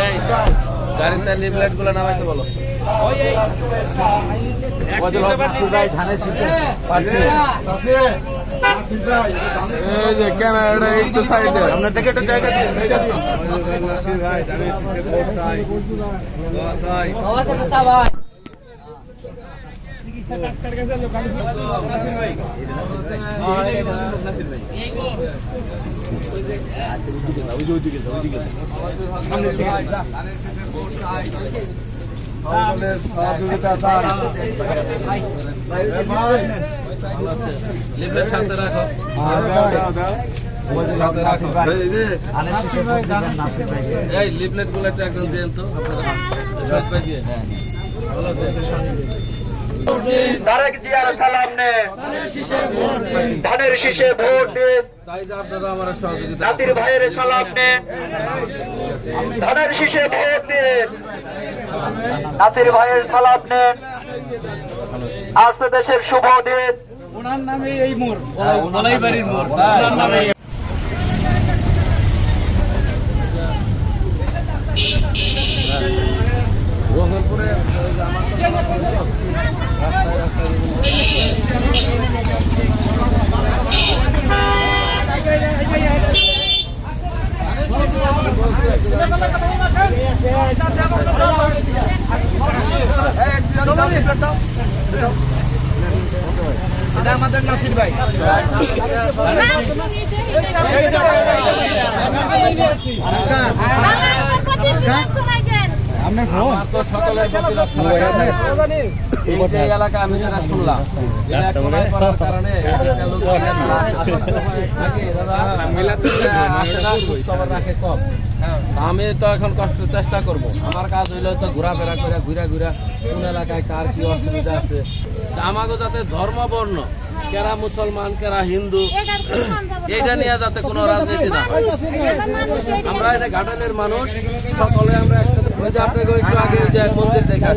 এই গাড়ির তার লিফলেটগুলো নামাইতে বলো ক্যামেরাটা রাখো এই লিফলেটগুলো একটু একজন দিন তো দিয়ে। ভালো আছে? তারেক নে। ধানের শীষে ভোট জাতির ভাইয়ের সালাম নে। ধানের শীষে ভোট ভাইয়ের সালাম নেন আসছে দেশের শুভ দিন। আমার তো রাস্তায় রাস্তায় এটা আপনার ফোন? তো সকলের প্রতি লক্ষ্য রাখা। এই যে এলাকা আমি যেটা শুনলাম এটা এক করার কারণে একটা লোক নাকি দাদা? আসে না, খবর রাখে কম। আমি তো এখন কষ্ট চেষ্টা করব। আমার কাজ হইলে তো ঘোরাফেরা করে ঘুরা ঘুরা কোন এলাকায় কার কি অসুবিধা আছে। তা আমাকে যাতে ধর্ম বর্ণ কেরা মুসলমান কেরা হিন্দু এটা নিয়ে যাতে কোনো রাজনীতি না হয়। আমরা এটা ঘাটালের মানুষ সকলে আমরা আপনাকে একটু আগে যে মন্দির দেখা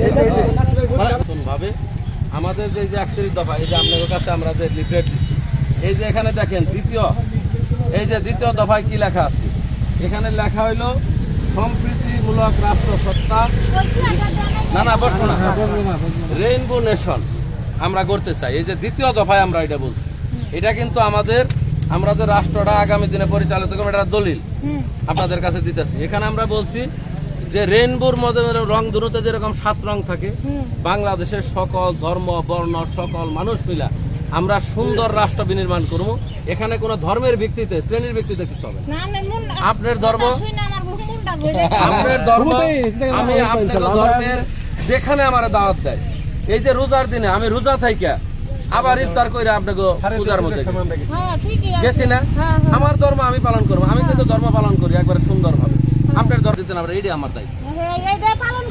ভাবে আমাদের যে যে একত্রিশ দফা এই যে আপনাদের কাছে আমরা যে লিফলেট দিচ্ছি এই যে এখানে দেখেন দ্বিতীয় এই যে দ্বিতীয় দফায় কি লেখা আছে? এখানে লেখা হইল সম্প্রীতিমূলক রাষ্ট্র সত্তা না না। বসবো না রেইনবো নেশন আমরা করতে চাই। এই যে দ্বিতীয় দফায় আমরা এটা বলছি। এটা কিন্তু আমাদের আমরা যে রাষ্ট্রটা আগামী দিনে পরিচালিত করব এটা দলিল। আপনাদের কাছে দিতেছি। এখানে আমরা বলছি যে রেইনবোর মধ্যে রং ধনুতে যেরকম সাত রং থাকে বাংলাদেশের সকল ধর্ম বর্ণ সকল মানুষ মিলা আমরা সুন্দর রাষ্ট্র বিনির্মাণ করব। এখানে কোনো ধর্মের ভিত্তিতে শ্রেণির ভিত্তিতে কিছু হবে আপনার ধর্ম আপনার ধর্ম আমি আপনার ধর্মের যেখানে আমার দাওয়াত দেয় এই যে রোজার দিনে আমি রোজা থাইকা আবার ইফতার করে আপনাকে পূজার মধ্যে গেছি। গেছি না? আমার ধর্ম আমি পালন করব আমি কিন্তু ধর্ম পালন করি একবারে সুন্দর ভাবে আপনার ধর্ম দিতেন আমরা এইটাই আমার দায়িত্ব।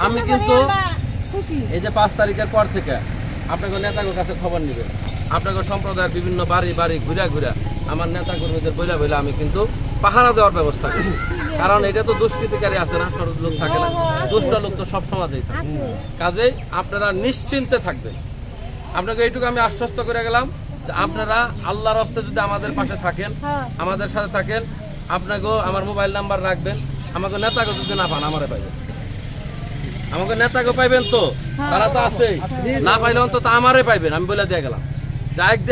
আমি কিন্তু- এই যে পাঁচ তারিখের পর থেকে আপনাকে নেতাদের কাছে খবর নিবে। আপনাকে সম্প্রদায়ের বিভিন্ন বাড়ি বাড়ি ঘুরা ঘুরা আমার নেতা কর্মীদের বইলা বইলা আমি কিন্তু পাহারা দেওয়ার ব্যবস্থা করি কারণ এটা তো দুষ্কৃতিকারী আছে না সরল লোক থাকে না। দুষ্ট লোক তো সব সমাজেই থাকে। কাজেই আপনারা নিশ্চিন্তে থাকবেন। আপনাকে এইটুকু আমি আশ্বস্ত করে গেলাম যে আপনারা আল্লাহর হস্তে যদি আমাদের পাশে থাকেন আমাদের সাথে থাকেন আপনাকেও আমার মোবাইল নাম্বার রাখবেন। আমাকে নেতাকে যদি না পান আমারে পাইবেন। আমাকে নেতাকে পাইবেন তো তারা তো আছে। না পাইলে অন্তত আমারে পাইবেন আমি বলে দিয়ে গেলাম।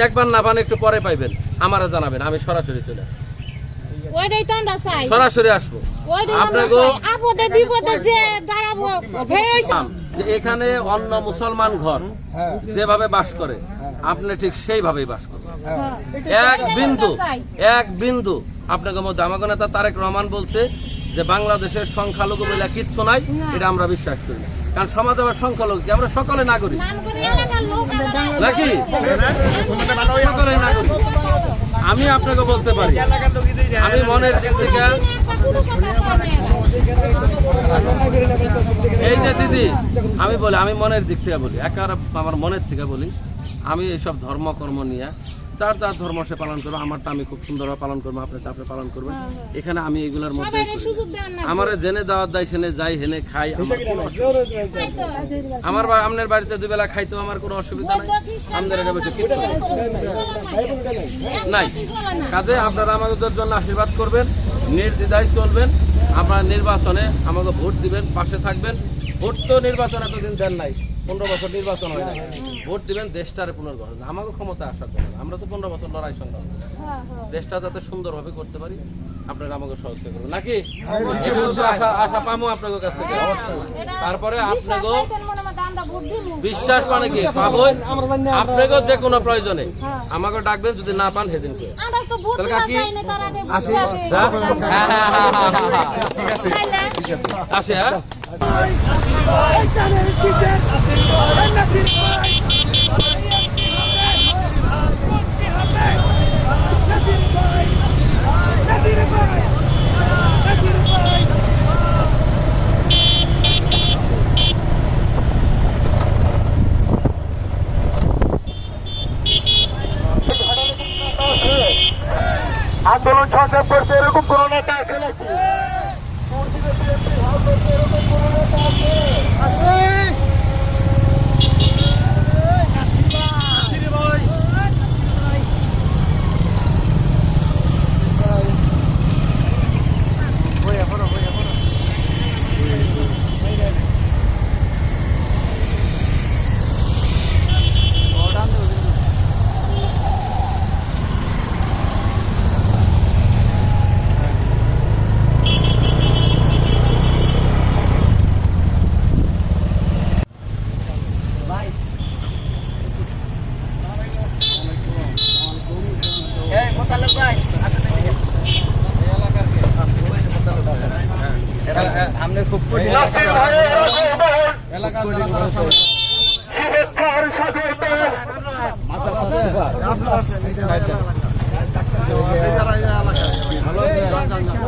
একবার না পান একটু পরে পাইবেন। আমারে জানাবেন আমি সরাসরি চলে আসব। ওইটাই তো আমরা চাই। সরাসরি আসব। ওইটাই আমরা আপনাকেও চাই। আপদে বিপদে যে দাঁড়াবো যে এখানে অন্য মুসলমান ঘর যেভাবে বাস করে আপনি ঠিক সেইভাবেই বাস করেন এক বিন্দু এক বিন্দু। আপনাকে মধ্যে আমাকে নেতা তারেক রহমান বলছে যে বাংলাদেশের সংখ্যালঘু বলে কিচ্ছু নাই এটা আমরা বিশ্বাস করি না। কারণ সমাজ আবার সংখ্যালঘু কি? আমরা সকলে নাগরিক। নাকি? সকলে নাগরিক। আমি আপনাকে বলতে পারি আমি মনের দিক থেকে। এই যে দিদি আমি বলি আমি মনের দিক থেকে বলি একার আমার মনের থেকে বলি আমি এইসব ধর্মকর্ম নিয়ে যার যার ধর্ম সে পালন করব আমারটা আমি খুব সুন্দরভাবে পালন করব আপনি আপনি পালন করবেন। এখানে আমি এগুলোর মধ্যে আমার জেনে দাওয়াত দেয় সেনে যাই হেনে খাই আমার কোনো অসুবিধা নেই। আমার আপনার বাড়িতে দুবেলা খাইতেও আমার কোনো অসুবিধা নাই। আমাদের এটা বলছে কিচ্ছু নাই। নাই। কাজে আপনারা আমাদের জন্য আশীর্বাদ করবেন নির্দ্বিধায় চলবেন। আপনারা নির্বাচনে আমাকে ভোট দিবেন পাশে থাকবেন। ভোট তো নির্বাচন এতদিন দেন নাই। পনেরো বছর নির্বাচন হয় না ভোট দিবেন দেশটারে পুনর্গঠন আমাকে ক্ষমতা আশা করেন আমরা তো পনেরো বছর লড়াই সংগ্রাম দেশটা যাতে সুন্দরভাবে করতে পারি আপনারা আমাকে সহযোগিতা করবেন নাকি তো আশা আশা পাবো আপনাদের কাছ থেকে তারপরে আপনাকেও বিশ্বাস মানে কি পাবো আপনাকেও যে কোনো প্রয়োজনে আমাকে ডাকবেন যদি না পান সেদিন করে তাহলে কাকি আসি আসে হ্যাঁ আন্দোলন সংগ্রাম করছে এরকম কোন নেতা আছে নাকি নাসির ভাইয়ের আগমন এলাকার শুভেচ্ছার স্বাগত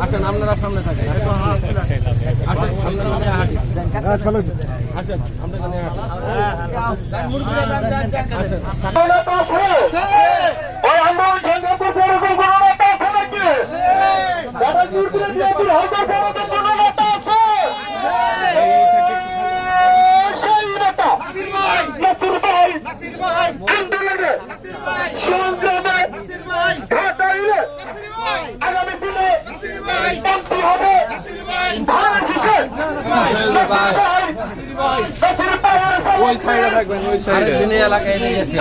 আসেন আপনারা সামনে থাকেন আসেন। আমরা নিয়ে হাঁটি কোন নেতা আছে ওই আন্দোলন সংগ্রাম করছে এরকম কোন নেতা আছে নাকি যারা দুর্নীতি বিরোধী হাজার সমাজের কোন নেতা আছে সেই নেতা নাসির ভাই আন্দোলনে সংগ্রামে ঘাটাইলে আগামী দিনে মন্ত্রী হবে ধান শীষে নাসির ভাইয়ের ওই সাইডে থাকবেন ওই সাইডে দিনে এলাকায় নিয়ে গেছি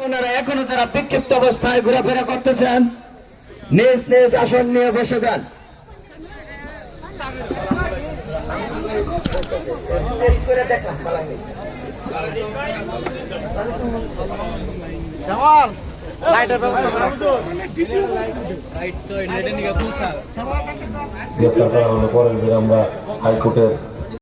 ওনারা এখনও যারা অবস্থায় ঘোরাফেরা করতেছেন নিজ নিজ আসন নিয়ে বসে যান। গ্রেপ্তার করা হলে পরের দিন আমরা হাইকোর্টের